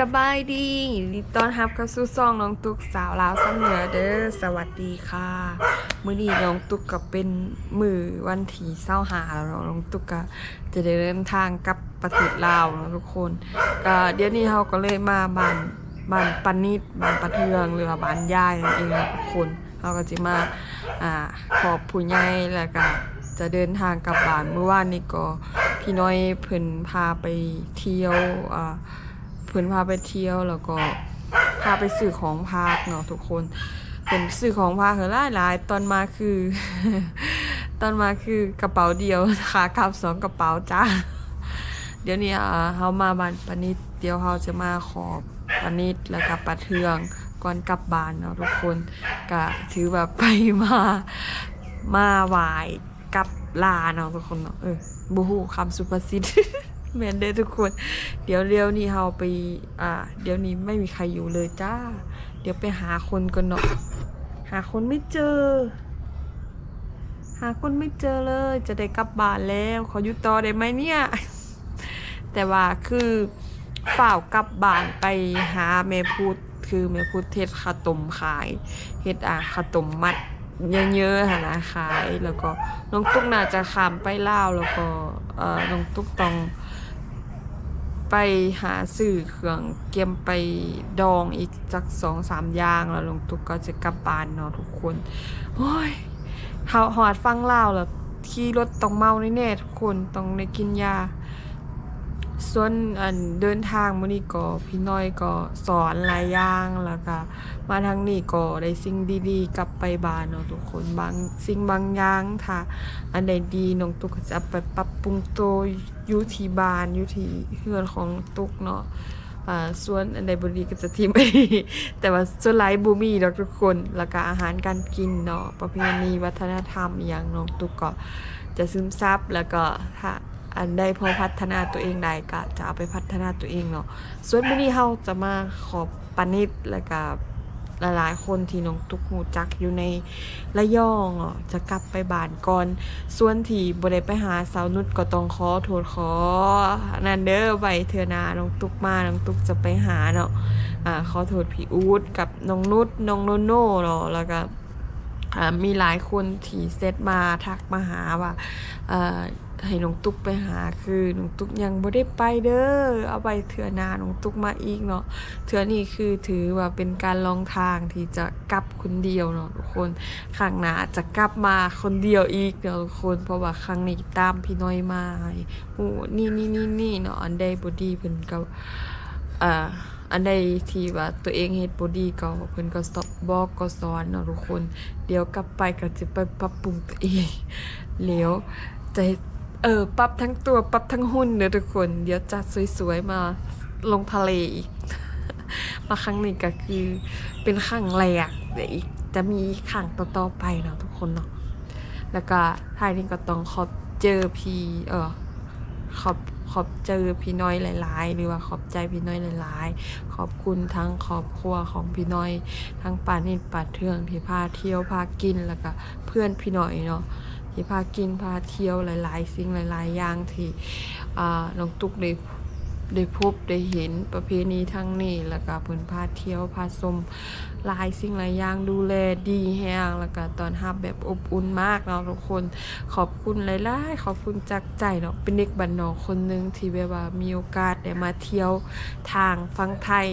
สบายดียินดีตอนรับเข้าสู่ซ่องน้องตุ๊กสาวลาวซ้ำเหนือเด้อสวัสดีค่ะ มื้อนี้น้องตุ๊กก็เป็นมือวันที่เศร้าหาแล้วเนาะน้องตุ๊กก็จะได้เดินทางกลับประเทศลาวนะทุกคนก็เดี๋ยวนี้เราก็เลยมาบ้านบ้านปานิดบ้านปะเทืองหรือว่าบ้านยายนั่นเองนะทุกคนเราก็จะมาอ่าขอบผู้ใหญ่แล้วก็จะเดินทางกลับบ้านเมื่อวานนี้ก็พี่น้อยเพิ่นพาไปเที่ยวอ่า เพื่อนพาไปเที่ยวแล้วก็พาไปซื้อของพากเนาะทุกคนเป็นซื้อของพากเหรอหลายหลายๆตอนมาคือ ตอนมาคือกระเป๋าเดียวขากลับสองกระเป๋าจ้าเดี๋ยวนี้อ่าเฮามาบ้านปานิดเดี๋ยวเฮาจะมาขอบปานิดแล้วก็ปะเทืองก่อนกลับบ้านเนาะทุกคนก็ถือว่าไปมามาไหวกับลาเนาะทุกคนเนาะเออบูฮูคำสุภาษิต แมนเด้ทุกคน เดี๋ยวเร็วนี้เฮาไป อ่า เดี๋ยวนี้ไม่มีใครอยู่เลยจ้า เดี๋ยวไปหาคนกันเนาะ หาคนไม่เจอ หาคนไม่เจอเลย จะได้กลับบ้านแล้ว ขออยู่ต่อได้ไหมเนี่ย แต่ว่าคือฝ่าวกลับบ้านไปหาแม่พูดคือแม่พูดเทศข้าวต้มขายเฮ็ดอ่าข้าวต้มมัดเยอะๆหนนะขาย แล้วก็น้องตุ๊กน่าจะขามไปลาวแล้วก็เอ่อน้องตุ๊กต้อง ไปหาสื่อเครื่องเกมไปดองอีกจักสองสามอย่างแล้วลงตุกก็จะกลับบ้านเนาะทุกคนโอ้ยเฮาหอดฟังเล่าแล้วขี่รถต้องเมาแน่ๆทุกคนต้องได้กินยา ส่วนอันเดินทางมื้อนี้ก็พี่น้อยก็สอนหลายอย่างแล้วก็มาทางนี้ก็ได้สิ่งดีๆ กลับไปบ้านเนาะทุกคนบางสิ่งบางอย่างถ้าอันใดดีน้องตุ๊กจะไปปรับปรุงตัว อยู่ที่บ้านอยู่ที่เฮือนของตุกเนาะอ่าส่วนอันใดบ่ดีก็จะทิมไปแต่ว่าส่วนหลายบ่มีดอกทุกคนแล้วก็อาหารการกินเนาะประเพณีวัฒนธรรมอย่างน้องตุกก็จะซึมซับแล้วก็ถ้าอันใดพอพัฒนาตัวเองได้ก็จะเอาไปพัฒนาตัวเองเนาะส่วนมื้อนี้เฮาจะมาขอบปานิดแล้วก็ หลายๆ คนที่น้องตุกหูจักอยู่ในระยองเนาะจะกลับไปบ้านก่อน ส่วนที่บ่ได้ไปหาสาวนุชก็ต้องขอโทษขอนันเด้อไว้เทื่อนาน้องตุกมาน้องตุกจะไปหาเนาะอ่าขอโทษพี่อูดกับน้องนุชน้องโนโน่เนาะแล้วก็มีหลายคนที่เซตมาทักมาหาว่าอ่อ ให้น้องตุ๊กไปหาคือน้องตุ๊กยังบ่ได้ไปเด้อเอาไปเถื่อนาน้องตุ๊กมาอีกเนาะเถื่อนี่คือถือว่าเป็นการลองทางที่จะกลับคนเดียวเนาะทุกคนครั้งหน้าจะกลับมาคนเดียวอีกเนาะทุกคนเพราะว่าครั้งนี้ตามพี่น้อยมาโอ้นี่นี่นี่นี่เนาะอันใดบ่ดีเพิ่นก็อ่าอันใดที่ว่าตัวเองเฮ็ดบ่ดีก็เพิ่นก็สอนบอกก็สอนเนาะทุกคน เดี๋ยวกลับไปก็จะไปปรับปรุงตัวเองแล้วจะ เออ ปรับทั้งตัว ปรับทั้งหุ่นเด้อทุกคน เดี๋ยวจัดสวยๆมาลงทะเลอีก มาครั้งนี้ก็คือเป็นครั้งแรกเดี๋ยวอีกจะมีครั้งต่อๆไปเนาะทุกคนเนาะ แล้วก็ท้ายนี้ก็ต้องขอบเจอพี่เออขอบขอบเจอพี่น้อยหลาย ๆ หรือว่าขอบใจพี่น้อยหลาย ๆ ขอบคุณทั้งครอบครัวของพี่น้อย ทั้งป่านิดป่าเทืองที่พาเที่ยวพากินแล้วก็เพื่อนพี่น้อยเนาะ ที่พากินพาเที่ยวหลาย ๆ สิ่งหลาย ๆ อย่างที่น้องตุ๊กได้ได้พบได้เห็นประเพณีทั้งนี้แล้วก็เพิ่นพาเที่ยวพาชม หลายสิ่งหลายอย่างดูแลดีแฮงแล้วก็ตอนรับแบบอบอุ่นมากเนาะทุกคนขอบคุณหลายๆขอบคุณจากใจเนาะเป็นเด็กบ้านนอกคนนึงที่แบบว่ามีโอกาสได้มาเที่ยวทางฟังไทย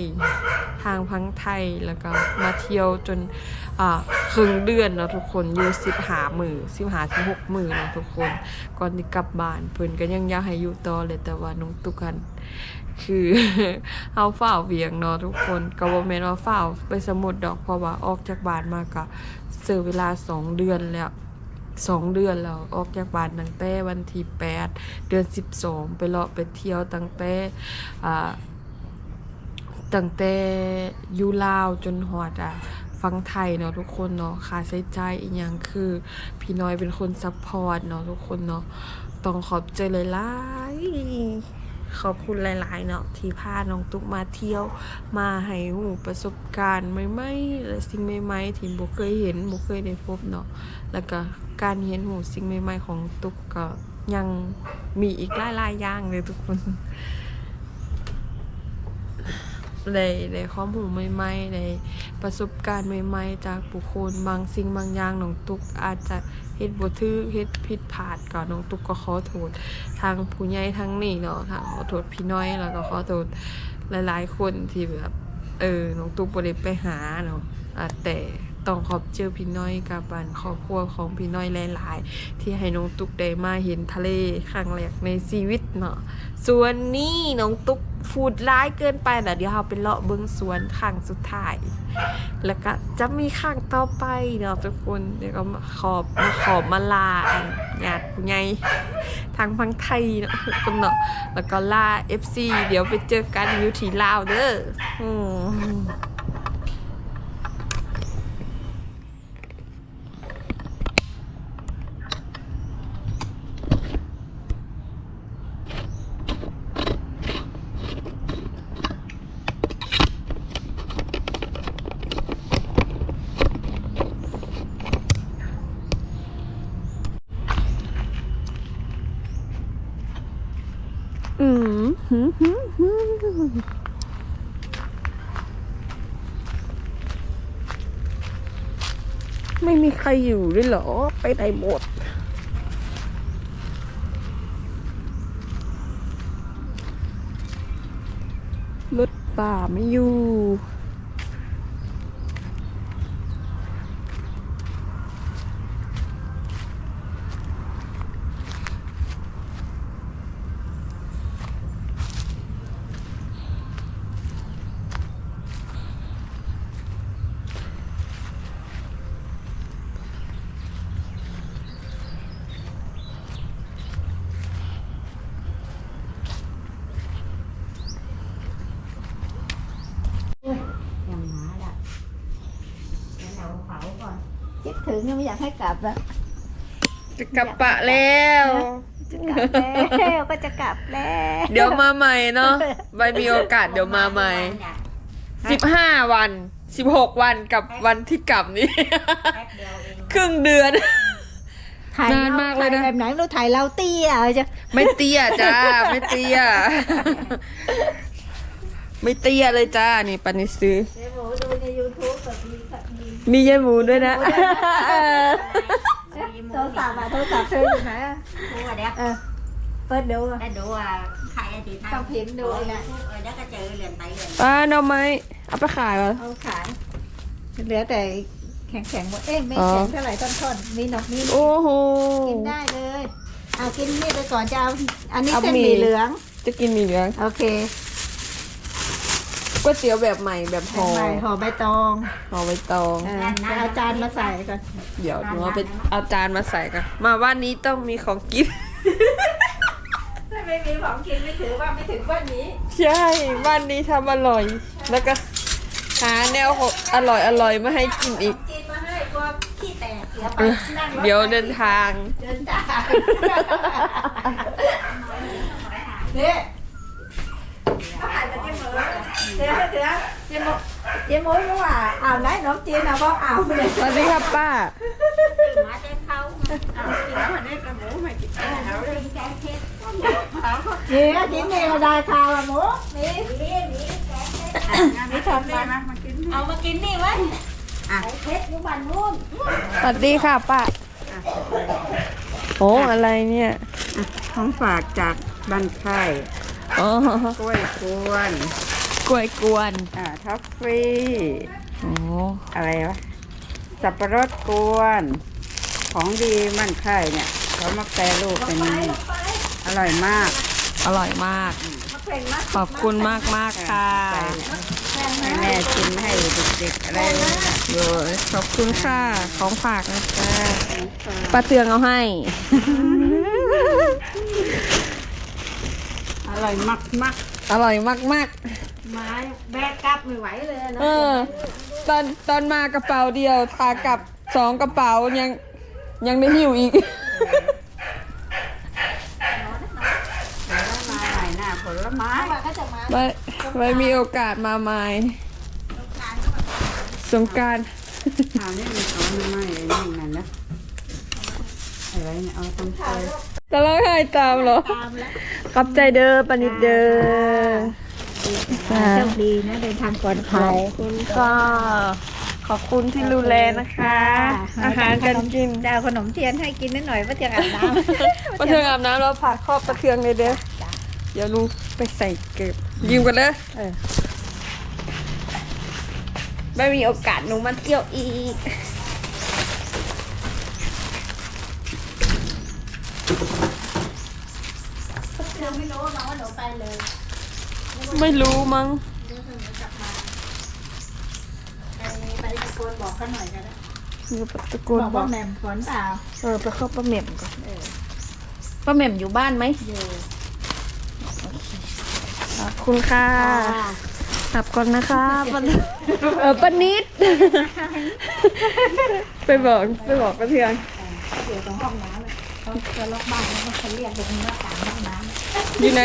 ทางพังไทยแล้วก็มาเที่ยวจนอ่าครึ่งเดือนเนาะทุกคนอยู่สิบหามือสิบหาถึงหกมือเนาะทุกคนก่อนที่กลับบ้านเพิ่อนก็ยังอยากให้อยู่ต่อเลยแต่ว่าน้องตุกัน คือเฮาฝ้าวเวียงเนาะทุกคนก็บ่แม่นว่าฝ้าวไปสมุดดอกเพราะว่าออกจากบ้านมาก็เสียเวลาสองเดือนแล้วสองเดือนแล้วออกจากบ้านตั้งแต่วันที่แปดเดือนสิบสองไปเลาะไปเที่ยวตั้งแต่อ่าตั้งแต่อยูลาวจนหอดอะฟังไทยเนาะทุกคนเนาะค่าใช้จ่ายอีกอย่างคือ พี่น้อยเป็นคนซัพพอร์ตเนาะทุกคนเนาะต้องขอบใจหลายๆ ขอบคุณหลาย ๆ เนาะที่พาน้องตุ๊กมาเที่ยวมาให้หูประสบการณ์ใหม่ๆและสิ่งใหม่ๆที่บุเคยเห็นบุเคยได้พบเนาะแล้วก็การเห็นหูสิ่งใหม่ ๆ ของตุ๊กก็ยังมีอีกหลายๆอย่างเลยทุกคน ได้ได้ข้อมูลใหม่ๆได้ประสบการณ์ใหม่ๆ จากบุคคลบางสิ่งบางอย่างน้องตุกอาจจะเฮ็ดบ่ถูกเฮ็ดผิดพลาดก็น้องตุกก็ขอโทษทางผู้ใหญ่ทั้งนี่เนาะทางขอโทษพี่น้อยแล้วก็ขอโทษหลายๆคนที่แบบเออน้องตุกบ่ได้ไปหาเนาะอะแต่ ต้องขอบเจอพี่น้อยกับบ้านครอบครัวของพี่น้อยหลาย ๆ ที่ให้น้องตุ๊กได้มาเห็นทะเลครั้งแรกในชีวิตเนาะส่วนนี้น้องตุ๊กฟูดร้ายเกินไปแต่เดี๋ยวเราไปเลาะเบิ้งสวนข้งสุดท้าย แล้วก็จะมีข้งต่อไปเนาะทุกคนเดี๋ยวก็ขอบมาขอบมาลาอันญาติผู้ใหญ่ทางพังไทยเนาะทุกคนเนาะแล้วก็ลา FC เดี๋ยวไปเจอกันอยู่ที่ลาวเด้ออืมอืมหืมหืมหืมไม่มีใค รอยู่ด้วยหรอ ไปไหนหมด รถป่าไม่อยู่ ยังหาละเดี๋ยวเราเผาก่อน คิด ถึงยังไม่อยากให้กลับละจะกลับปะแล้ว จะกลับแล้วก็จะกลับแล้วเดี๋ยวมาใหม่เนาะใบมีโอกาสเดี๋ยวมาใหม่สิบห้าวันสิบหกวันกับวันที่กลับนี้แป๊บเดียวเองครึ่งเดือนถ่ายนานมากเลยนะถ่แบบไหนเราถ่ายเราเตี้ยจะไม่เตี้ยจ้าไม่เตี้ย ไม่เตี้ยเลยจ้านี่ปันนิซื้อเดี๋ยวหมูดูในยูทูบแบบมีแบบ มีมียายหมูด้วยนะ โทรศัพท์อะโทรศัพท์เธออยู่ไหนอะดูอะเดี๋ยวเออเปิดดูอะได้ดูอะใครอดีตต้องพิมพ์ดูนะเออแล้วก็เจอเหรียญไปเหรียญป้าเอาไหมเอาไปขายวะเอาขายเหลือแต่แข็งแข็งๆหมดเอ๊ะไม่อ๋อแข็งเท่าไหร่ต้นๆมีหนอกมีโอ้โห กินได้เลยเอากินนี่ไปก่อนจะเอาอันนี้เอาเส้นหมี่หมี่เหลือง จะกินหมีเหลืองโอเค ก๋วยเตี๋ยวแบบใหม่แบบห่อใส่ห่อใบตองห่อใบตอง เออไปเอาจานมาใส่ก่อนเดี๋ยวหนูเอาไปเอาจานมาใส่กันมาวันนี้ต้องมีของกิน ถ้าไม่มีของกินไม่ถือว่าไม่ถึงวันนี้ ใช่บ้านนี้ทำอร่อย แล้วก็หาแนวของอร่อยอร่อยมาให้กินอีกจีนมาให้กลัวขี้แตกเดี๋ยวไปเออนั่งรถเดี๋ยวเดินทาง เดินทางเนี่ย เขาขายแต่เจ๊หมูเดี๋ยวเดี๋ยวเจ๊หมูเจ๊หมูก็ว่าเอาไหนขนมจีนเอาก็เอาเลยสวัสดีครับป้ามาเต้นเขานี่ก็กินนี่ก็ได้ข้าวอะหมูนี่นี่ทำได้ไหมเอามากินนี่ไว้เพชรอยู่บ้านนู้นสวัสดีค่ะป้าโอ้อะไรเนี่ย ของฝากจากบ้านไข่ อ๋อกล้วยกวนกล้วยกวนอ่าท็อฟฟี่โอ้อะไรวะสับปะรดกวน ของดีบ้านไข่เนี่ยเขามาแปรรูปเป็นอร่อยมากอร่อยมาก ขอบคุณมากมากๆค่ะใส่ให้แม่ชิมให้เด็กๆอะไรนี่นะเลยขอบคุณค่ะ ของฝากนะจ๊ะป้าเตืองเอาให้อ ร่อยมากมากอร่อยมากมากไม้แบกกลับไม่ไหวเลยๆนะเออ ตอนตอนมากระเป๋าเดียวทากลับสองกระเป๋ายังยังได้หิวอีกๆมาใหม่หน้าผลไม้ก็จะมาไว้ไว้มีโอกาสมาใหม่สงกรารอ้าวนี่มีเอาหน่อไม้ไอ้นี่นั่นนะอะไรเนี่ยเอาต้นเตย จะร้องไห้ตามเหรอ ตามแล้วขอบใจเด้อปานิดเด้อ จ้า โชคดีนะเดินทางปลอดขภัอย บคุณค่ะขอบคุณที่ดูแลนะคะอาหารการกินดาวขนมเทียนให้กินนิดหน่อยว่าจะอาบน้ำประเทืองอาบน้ำแล้วผ่าครอบประเทืองเลยเด้อจ้ะเดี๋ยวลุงไปใส่เก็บยืมกันเลยเออไม่มีโอกาสหนูมาเที่ยวอีก เรา ไม่รู้น้องว่าหนูไปเลยไม่รู้มั้งไปไปตะโกนบอกเขาหน่อยก็ได้อยู่ปะตะโกบนอกบอว่ากแหม่มฝนเปล่าเออไปเข้าป้าเหม่มก่อนเออป้าเหม่มอยู่บ้านไหมอยู่ขอบคุณค่ะกลับก่อนนะคะป้าเออป้านิด ไปบอกไปบอกป้าเทือง อยู่ตรงห้องน้ำเลยเขาจะล็อกบ้านแล้วก็เขาเรียกตรงหน้าต่างห้องน้ำ อยู่ไหน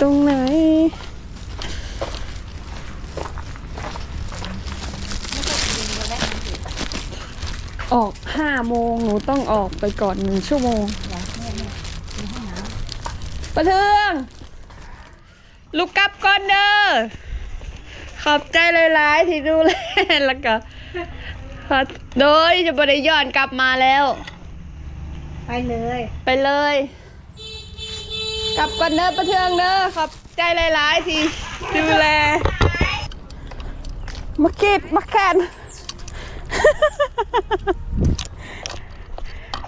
ตรงไหน ออกห้าโมงหนูต้องออกไปก่อนหนึ่งชั่วโมงประเทืองลูกกลับก่อนเด้อขอบใจเลยหลายที่ดูแลแล้วก็โดยจะบริย้อนกลับมาแล้ว ไปเลย ไปเลย กลับก่อนเด้อประเทืองเด้อขอบใจหลายๆที่ดูแลมาเก็บมาแคน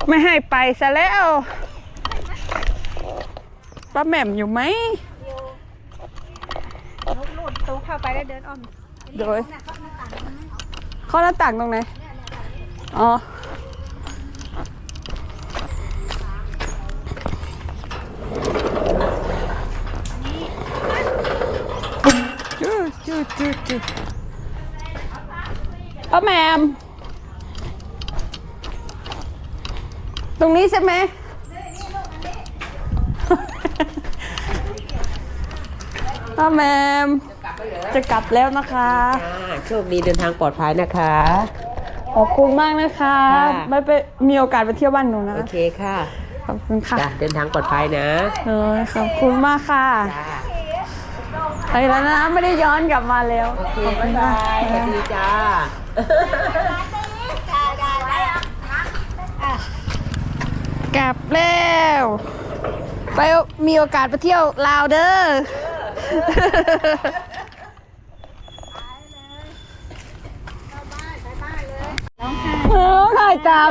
ไม่ให้ไปซะแล้วป้าแหม่มอยู่ไหมลูกลูดตูเข้าไปแล้วเดินอ้อมโดยเข้าหน้าต่างตรงไหน อ๋อ จูจูจูจู ป้าแมม ตรงนี้ใช่ไหม ป้าแมม จะกลับแล้วนะคะ อ่าโชคดีเดินทางปลอดภัยนะคะ ขอบคุณมากนะคะค่ะ ไม่ไปมีโอกาสไปเที่ยวบ้านหนูนะ โอเคค่ะขอบคุณค่ะจ้ะเดินทางปลอดภัยนะ เออขอบคุณมากค่ะ จ้า ไปแล้วนะไม่ได้ย้อนกลับมาแล้วโอเคบ๊ายบายสวัสดีจ้ากลับแล้วไปมีโอกาสไปเที่ยวลาวเด้อเออถ่ายตาม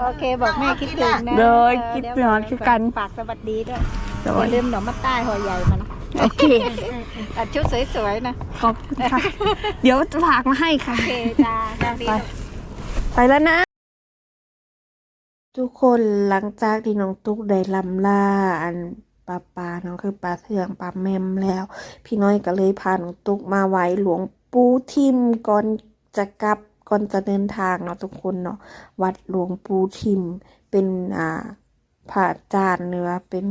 โอเคบอกแม่คิดถึงนะโดยคิดถึงฮอดคือกัน ฝากสวัสดีด้วยโดอยย่าลืมหนมมาใต้หัวใหญ่มานะ โอเคตัดชุดสวยๆนะ ขอบคุณค่ะ เดี๋ยวจะฝากมาให้ค่ะ โอเคจ้าจ้าดี ไป ไปแล้วนะ ทุกคนหลังจากที่น้องตุ๊กได้ลำลาอันปลาปลาเนาะคือปลาเทืองปลาแมมแล้ว พี่น้อยก็เลยพาน้องตุ๊กมาไว้หลวงปู่ทิมก่อนจะกลับก่อนจะเดินทางเนาะทุกคนเนาะวัดหลวงปู่ทิมเป็นอ่าพระอาจารย์เนื้อเป็น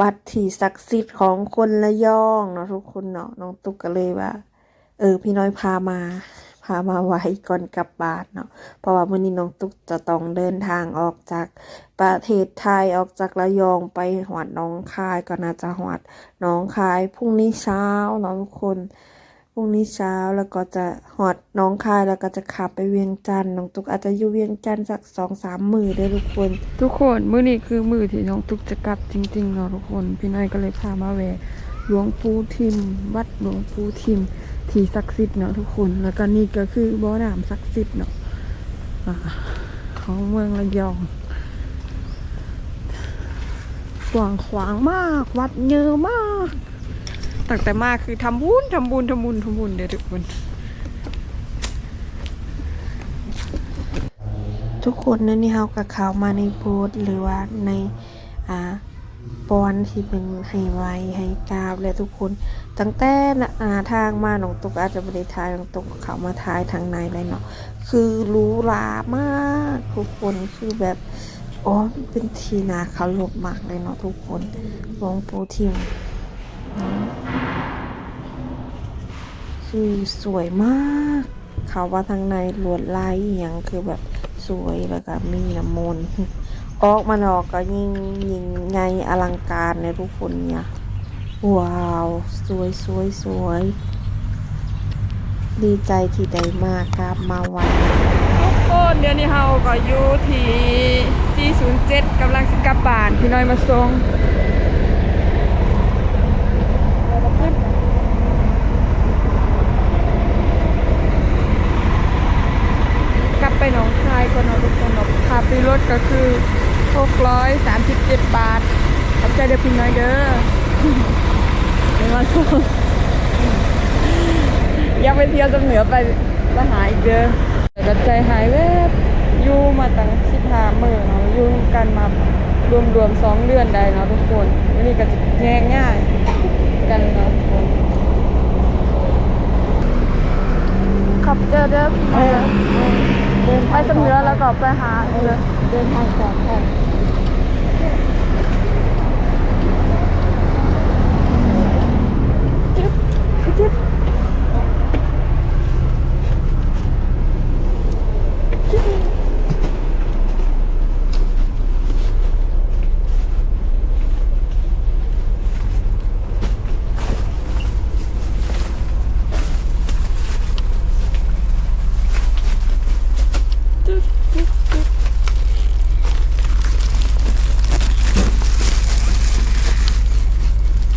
บัตรที่ศักดิ์สิทธิ์ของคนละยองเนาะทุกคนเนาะน้องตุ๊กก็เลยว่า เออ พี่น้อยพามา พามาไว้ก่อนกลับบ้านเนาะเพราะว่ามื้อนี้น้องตุ๊กจะต้องเดินทางออกจากประเทศไทยออกจากระยองไปหวัดน้องคายก็น่าจะหวัดน้องคายพรุ่งนี้เช้าเนาะทุกคน พรุ่งนี้เช้าแล้วก็จะหอดน้องคายแล้วก็จะขับไปเวียงจันทน์น้องตุ๊กอาจจะอยู่เวียงจันทน์สักสองสามมือได้อทุกคน ทุกคนมื้อนี้คือมือที่น้องตุ๊กจะกลับจริงๆเนาะทุกคน พี่น้อยก็เลยพามาแวะหลวงปู่ทิม วัดหลวงปู่ทิม ที่ศักดิ์สิทธิ์เนาะทุกคน แล้วก็นี่ก็คือบ่อน้ำศักดิ์สิทธิ์เนาะของเมืองระยองกว้างขวางมาก วัดเยอะมาก ตั้งแต่มาคือทำบุญทำบุญทำบุญทำบุญเด้อทุกคนทุกคนนั่นนี่เฮากับเขามาในโบสถ์หรือว่าในอ่าปอนที่เป็นให้ไวให้กราบและทุกคน ตั้งแต่อ่าทางมาหนองตุกอาจจะบริทายหนองตุกเขามาทายทางในเลยเนาะคือหรู้ลามากทุกคนคือแบบอ๋อเป็นทีนาเขาหลบมากเลยเนาะทุกคนหลวงปู่ทิม คือสวยมาก เขาว่าทางในลวดลายอย่างคือแบบสวยแล้วก็มีน้ำมนต์ออกมานอกก็ยิ่งยิ่งใหญ่อลังการในทุกคนเนี่ยว้าวสวยสวยสวย ดีใจที่ได้มากครับมาวันทุกคนเดี๋ยวนี้เฮาก็อยู่ที่407กำลังสิกลับบ้านพี่น้อยมาส่งกลับไปหนองคายก่อนเนาะทุกคนเนาะค่าปีรถก็คือ 637 บาทขอบใจ เด้อพี่น้อยเด้อเดี๋ยวมาส่งอยากไปเที่ยวจำเหนือไปไปหาอีกเด้อแต่ใจหายแวบอยู่มาตั้งสิบห้ามื่นเนาะอยู่กันมารวมรวมๆสองเดือนได้เนาะทุกคนวันนี้ก็จะแง่ง่ายกันเนาะทุกคนขับเจอเด้อพี่น้องเดินไปจำเหนือแล้วก็ไปหาเออเดินทางก่อนค่ะจิ๊บจิ๊บ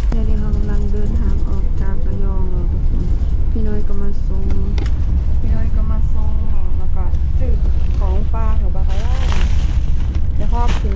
เดี๋ยวนี้เรากำลังเดินทางออกจากระยองแล้วทุกคน พี่น้อยก็มาส่ง พี่น้อยก็มาส่งแล้วก็ซื้อของฝากของบาคาร่าเดี๋ยวพ่อขึ้น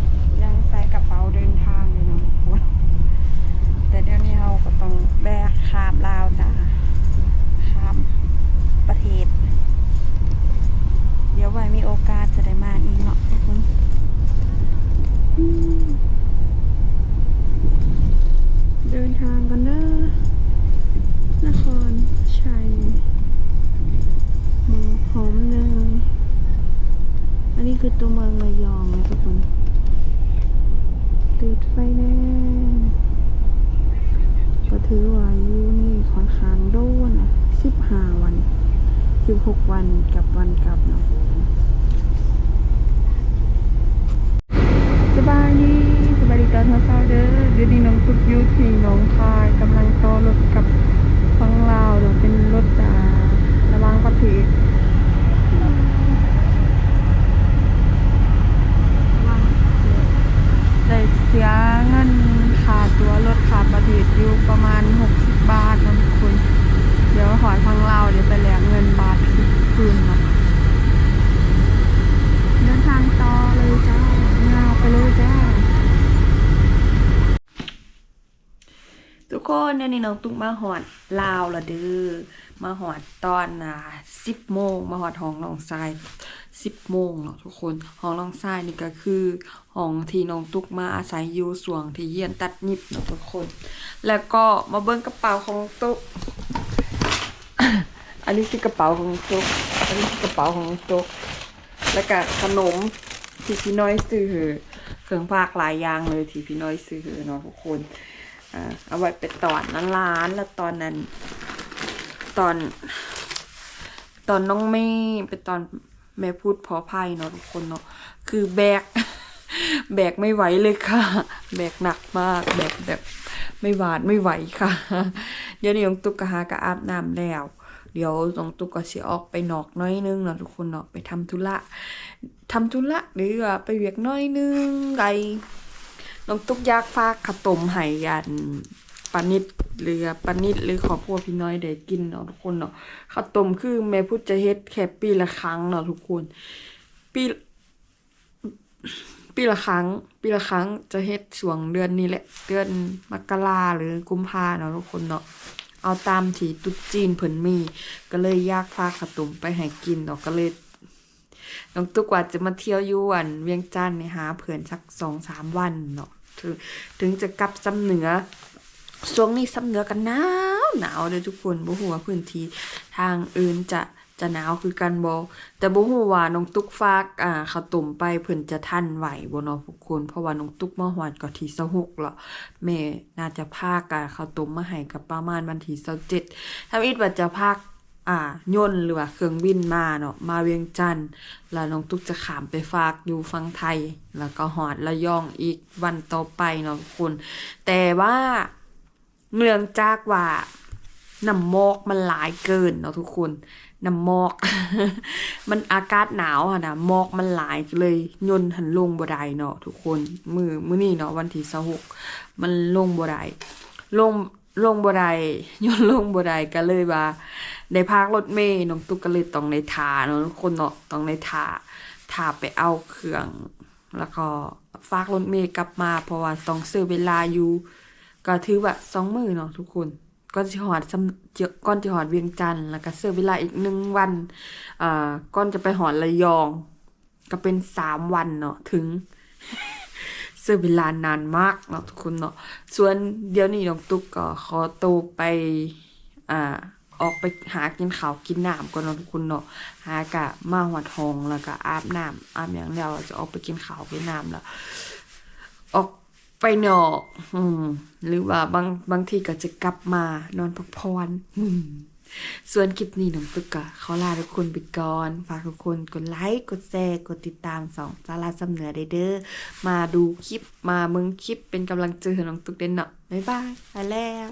16 วันกับวันกลับเนาะ คนเนี่ยนี่น้องตุ๊กมาหอดลาวละเด้อมาหอดตอนอ่าสิบโมงมาหอดห้องน้องทรายสิบโมงเนาะทุกคนห้องน้องทรายนี่ก็คือห้องที่น้องตุ๊กมาอาศัยอยู่สวงที่เยียนตัดนิบเนาะทุกคน แล้วก็มาเบิ้งกระเป๋าของตุ๊กอันนี้คือกระเป๋าของตุ๊กอันนี้คือกระเป๋าของน้องตุ๊กแล้วก็ขนมที่พี่น้อยซื้อเครื่องพากหลายอย่างเลยที่พี่น้อยซื้อเนาะทุกคน อ่าเอาไว้เป็นตอนนั้นร้านแล้วตอนนั้น ตอน ตอนน้องเมย์เป็นตอนแม่พูดพอภัยเนาะทุกคนเนาะคือแบก แบกไม่ไหวเลยค่ะ แบกหนักมากแบกแบบไม่หวาดไม่ไหวค่ะ เดี๋ยวนี้องตุกกะหากะอาบน้ำแล้ว เดี๋ยวน้องตุ๊กก็สิออกไปนอกน้อยนึงเนาะทุกคนเนาะไปทำธุระทำธุระหรือว่าไปเวียกน้อยนึงไก น้องตุ๊กยากฝากขาต้มไห้ยันปานิดหรือปานิดหรือขอบครัวพี่น้อยได้กินเนาะทุกคนเนาะข้าวต้มคือแม่พูดจะเฮ็ดแค่ปีละครั้งเนาะทุกคน ปีปีละครั้ง ปีละครั้งจะเฮ็ดช่วงเดือนนี้แหละเดือนมกราหรือกุมภาเนาะทุกคนเนาะเอาตามที่ตุ๊จีนเพิ่นมี ก็เลยยากพาขาตุมไปให้กินเนาะก็เลย น้องตุ๊กว่าจะมาเที่ยวยู่อันเวียงจันทน์เนี่ยหาเพื่อนสักสองสามวันเนาะถึงถึงจะกลับซ้ำเหนือช่วงนี้ซ้ำเหนือกันหนาวหนาวเลยทุกคนบ่ฮู้ว่าพื้นที่ทางอื่นจะจะหนาวคือกันบ่แต่บ่ฮู้ว่าน้องตุ๊กฝากอ่าข้าวต้มไปเพิ่นจะทันไหวบ่เนาะทุกคนเพราะว่าน้องตุ๊กมาฮอดก็ที่26แล้วแม่น่าจะพากอะข้าวต้มมาให้กับประมาณวันที่27ถ้าอีดว่าจะพาก อ่ายนต์หรือว่าเครื่องบินมาเนาะมาเวียงจันทน์แล้วน้องตุ๊กจะขามไปฝากอยู่ฝั่งไทย แล้วก็หอดระยองอีกวันต่อไปเนาะทุกคน แต่ว่าเนื่องจากว่าน้ำมอกมันหลายเกินเนาะทุกคนน้ำมอก มันอากาศหนาวอะนะมอกมันหลายเลยยนหันลงบ่ได้เนาะทุกคนมือมือนี้เนาะวันที่26มันลงบ่ได้ลงลงบ่ได้ยนลงบ่ได้ก็เลยว่า ได้พากรถเมล์น้องตุ๊กก็เลยต้องในทาเนาะทุกคนเนาะต้องในทาทาไปเอาเครื่องแล้วก็ฝากรถเมล์กลับมา เพราะว่าต้องซื้อเวลาอยู่ ก็ถือว่าสองมือเนาะทุกคนก่อนจะหอดสำก่อนจะหอดเวียงจันทน์แล้วก็เสื้อเวลาอีกหนึ่งวันอ่าก่อนจะไปหอดระยอง ก็เป็นสามวันเนาะถึงเสื้อเวลานานมากเนาะทุกคนเนาะส่วนเดี๋ยวนี้น้องตุ๊กก็ขอตัวไปอ่า ออกไปหากินข้าวกินน้ำก่อนเนาะทุกคนเนาะหากะมาหัวทองแล้วก็อาบน้ำอาบอย่างแล้วจะออกไปกินข้าวกินน้ำแล้วออกไปนอกอืม หรือว่าบางบางทีก็จะกลับมานอนพักผ่อนอืมส่วนคลิปนี้น้องตุ๊กก็ขอลาทุกคนไปก่อน ฝากทุกคนกดไลค์กดแชร์กดติดตามสองสาราสำเหนือเด้อมาดูคลิปมาเมืองคลิปเป็นกำลังใจให้น้องตุ๊กเด่นเนาะบ๊ายบายไปแล้ว